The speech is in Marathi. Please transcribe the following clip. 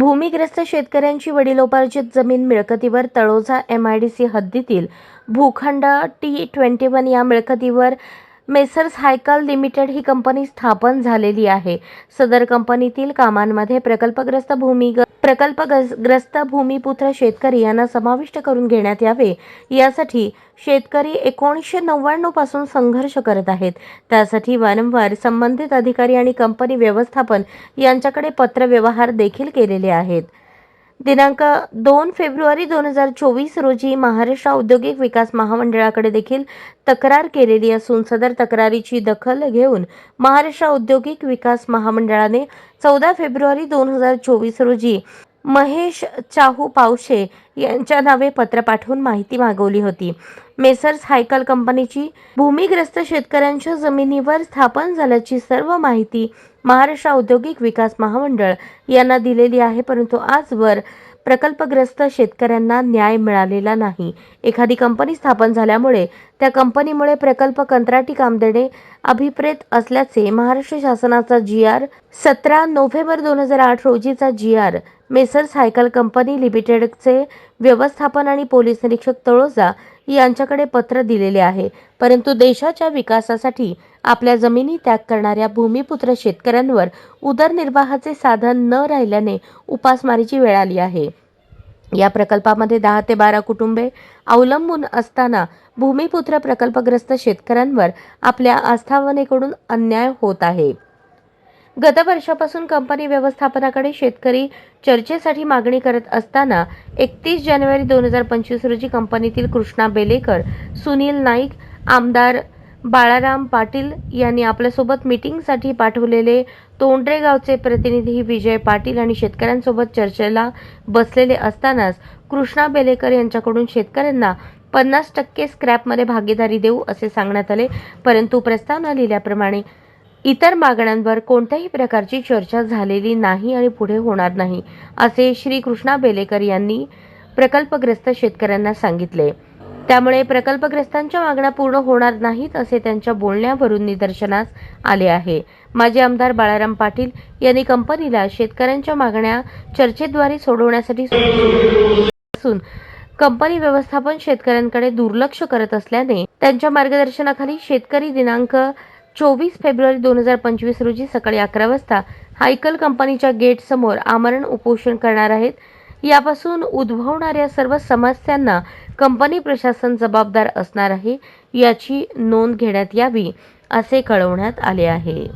भूमिग्रस्त शेतकऱ्यांची वडिलोपार्जित जमीन मिळकतीवर तळोजा एमआयडीसी हद्दीतील भूखंड टी ट्वेंटी वन या मिळकतीवर मेसर्स हायकल लिमिटेड ही कंपनी स्थापन झालेली आहे. सदर कंपनीतील कामांमध्ये प्रकल्पग्रस्त भूमी प्रकल्पग्रस्त भूमिपुत्र शेतकरी यांना समाविष्ट करून घेण्यात यावे. यासाठी शेतकरी एकोणीसशे नव्याण्णवपासून संघर्ष करत आहेत. त्यासाठी वारंवार संबंधित अधिकारी आणि कंपनी व्यवस्थापन यांच्याकडे पत्रव्यवहार देखील केलेले आहेत. दिनांक दोन फेब्रुवारी दोन हजार चोवीस रोजी महाराष्ट्र औद्योगिक विकास महामंडळाकडे देखील तक्रार केलेली असून सदर तक्रारीची दखल घेऊन महाराष्ट्र औद्योगिक विकास महामंडळाने चौदा फेब्रुवारी दोन हजार चोवीस रोजी महेश चाहू पावशे यांच्या नावे पत्र पाठवून माहिती मागवली होती. मेसर्स हायकल कंपनीची भूमिग्रस्त शेतकऱ्यांच्या जमिनीवर स्थापन झाल्याची सर्व माहिती महाराष्ट्र औद्योगिक विकास महामंडळ यांना दिलेली आहे परंतु आजवर प्रकल्पग्रस्त शेतकऱ्यांना न्याय मिळालेला नाही. एखादी कंपनी स्थापन झाल्यामुळे त्या कंपनीमुळे प्रकल्प कंत्राटी काम देणे अभिप्रेत असल्याचे महाराष्ट्र शासनाचा जी आर सतरा नोव्हेंबर दोन हजार आठ रोजीचा G R messrs cycle company लिमिटेडचे व्यवस्थापन आणि पोलीस निरीक्षक तळोजा यांच्याकडे पत्र दिलेले आहे. परंतु देशाच्या विकासासाठी आपल्या जमिनी त्याग करणाऱ्या भूमिपुत्र शेतकऱ्यांवर उदरनिर्वाहाचे साधन न राहिल्याने उपासमारीची वेळ आली आहे. या प्रकल्पामध्ये दहा ते बारा कुटुंबे अवलंबून असताना भूमिपुत्र प्रकल्पग्रस्त शेतकऱ्यांवर आपल्या आस्थावनेकडून अन्याय होत आहे. गत वर्षापासून कंपनी व्यवस्थापनाकडे शेतकरी चर्चेसाठी मागणी करत असताना एकतीस जानेवारी दोन हजार पंचवीस रोजी कंपनीतील कृष्णा बेलेकर सुनील नाईक आमदार बाळाराम पाटील यांनी आपल्यासोबत मीटिंगसाठी पाठवलेले तोंडरे गावचे प्रतिनिधी विजय पाटील आणि शेतकऱ्यांसोबत चर्चेला बसलेले असतानाच कृष्णा बेलेकर यांच्याकडून शेतकऱ्यांना पन्नास टक्के स्क्रॅपमध्ये भागीदारी देऊ असे सांगण्यात आले. परंतु प्रस्तावना लिहिल्याप्रमाणे इतर मागण्यांवर कोणत्याही प्रकारची चर्चा झालेली नाही आणि पुढे होणार नाही असे श्री कृष्णा बेलेकर यांनी प्रकल्पग्रस्त शेतकऱ्यांना सांगितले. त्यामुळे प्रकल्पग्रस्तांच्या मागण्या पूर्ण होणार नाहीत असे त्यांच्या बोलण्यावरून निदर्शनास आले आहे. माजी आमदार बाळाराम पाटील यांनी कंपनीला शेतकऱ्यांच्या मागण्या चर्चेद्वारे सोडवण्यासाठी असून कंपनी व्यवस्थापन शेतकऱ्यांकडे दुर्लक्ष करत असल्याने त्यांच्या मार्गदर्शनाखाली शेतकरी दिनांक चोवीस फेब्रुवारी दोन हजार पंचवीस रोजी सकाळी अकरा वाजता हायकल कंपनीच्या गेटसमोर आमरण उपोषण करणार आहेत. यापासून उद्भवणाऱ्या सर्व समस्यांना कंपनी प्रशासन जबाबदार असणार आहे याची नोंद घेण्यात यावी असे कळवण्यात आले आहे.